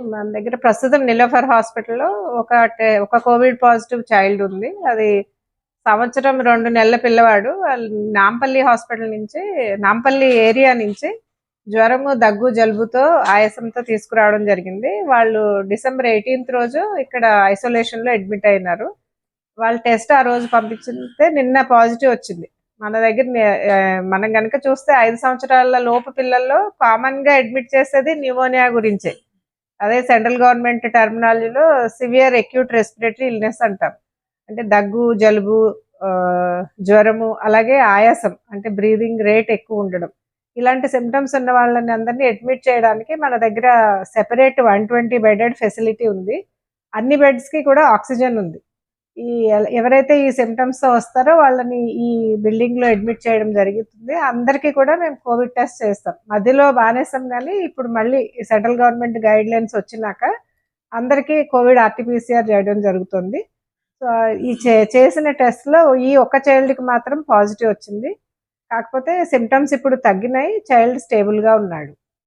మన దగ్గర ప్రస్తుతం నిలోఫర్ హాస్పిటల్లో ఒక ఒక కోవిడ్ పాజిటివ్ చైల్డ్ ఉంది. అది సంవత్సరం రెండు నెలల పిల్లవాడు. నాంపల్లి హాస్పిటల్ నుంచి నాంపల్లి ఏరియా నుంచి జ్వరము దగ్గు జలుబుతో ఆయాసంతో తీసుకురావడం జరిగింది. వాళ్ళు డిసెంబర్ ఎయిటీన్త్ రోజు ఇక్కడ ఐసోలేషన్లో అడ్మిట్ అయినారు. వాళ్ళ టెస్ట్ ఆ రోజు పంపించితే నిన్న పాజిటివ్ వచ్చింది. మన దగ్గర మనం కనుక చూస్తే ఐదు సంవత్సరాల లోపు పిల్లల్లో కామన్గా అడ్మిట్ చేసేది న్యూమోనియా గురించే. అదే సెంట్రల్ గవర్నమెంట్ టర్మినాలజీలో సివియర్ అక్యూట్ రెస్పిరేటరీ ఇల్నెస్ అంటాం. అంటే దగ్గు జలుబు ఆ, జ్వరము అలాగే ఆయాసం అంటే బ్రీదింగ్ రేట్ ఎక్కువ ఉండడం. ఇలాంటి సిమ్టమ్స్ ఉన్న వాళ్ళని అందరినీ అడ్మిట్ చేయడానికి మన దగ్గర separate one twenty bedded facility ఉంది. అన్ని బెడ్స్కి కూడా ఆక్సిజన్ ఉంది. ఈ ఎవరైతే ఈ సిమ్టమ్స్తో వస్తారో వాళ్ళని ఈ బిల్డింగ్లో అడ్మిట్ చేయడం జరుగుతుంది. అందరికీ కూడా మేము కోవిడ్ టెస్ట్ చేస్తాం. మధ్యలో బానేసాం కానీ ఇప్పుడు మళ్ళీ సెంట్రల్ గవర్నమెంట్ గైడ్ లైన్స్ వచ్చినాక అందరికీ కోవిడ్ ఆర్టీపీసీఆర్ చేయడం జరుగుతుంది. సో ఈ చే- చేసిన టెస్ట్లో ఈ ఒక్క చైల్డ్కి మాత్రం పాజిటివ్ వచ్చింది. కాకపోతే సిమ్టమ్స్ ఇప్పుడు తగ్గినాయి. చైల్డ్ స్టేబుల్గా ఉన్నాడు.